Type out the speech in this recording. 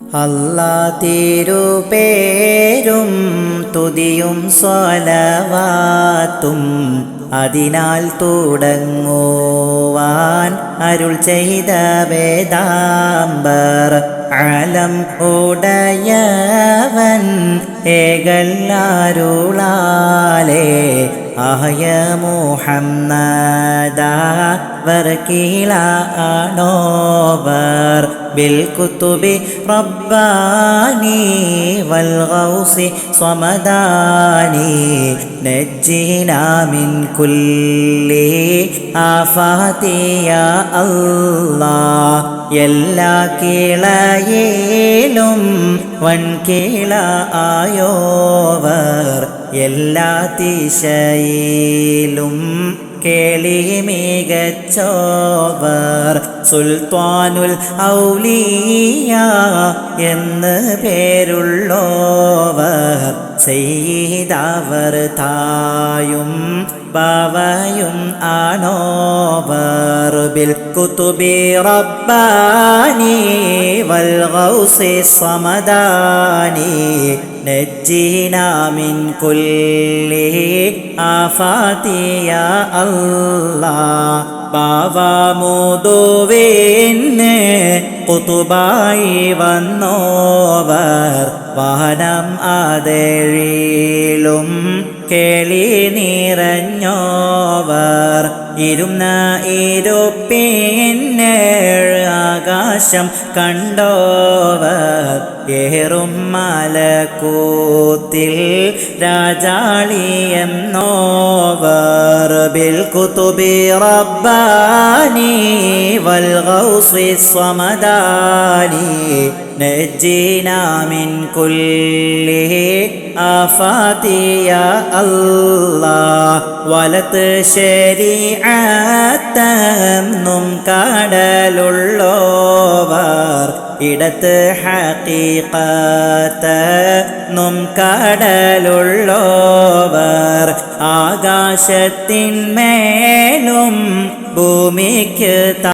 അല്ലാ തിരുപേരും തുതിയും സ്വലവാത്തും അതിനാൽ തുടങ്ങുവാൻ അരുൾ ചെയ്ത വേദാംബർ അലം ഉടയവൻ ഏകല്ലാരുളാലേ ആയ മുഹമ്മദ വർക്കീല ആണോവർ بالكتب رباني والغوص صمداني نجينا من كل آفات يا الله എല്ലാ കിളയിലും വൻകിള ആയോവർ എല്ലാ ദിശയിലും കേളി മികച്ചോവർ സുൽത്താനുൽ ഔലിയ എന്ന് പേരുള്ളോവർ ചെയ്തവർ തായും ബാവയും ആണോവർ. ബിൽ കുതുബി റബ്ബാനി വൽ ഗൗസി സമദാനി نجينا من كل آفات يا الله ബാവ മുതുവിന് കുത്തുബായി വന്നോവർ വാഹനം അതേഴിലും കേളി നിറഞ്ഞോവർ ഇരുന്ന ഇരുപ്പിന്നേഴ് ആകാശം കണ്ടോവർ ഏറും മലക്കൂത്തിൽ രാജാളിയം നോവർബിൽ കുത്തുബി റബ്ബാനി വൽഗൗസി സ്വമദാനി നജ്ജീനാ മിൻ കുല്ലി ആഫാതിയ അല്ലാഹ്. വലത്ത് ശരീഅത്തന്നും കടലുള്ളോ ഇടത്ത് നും കടലുള്ളോവർ ആകാശത്തിന്മേലും ഭൂമിക്ക്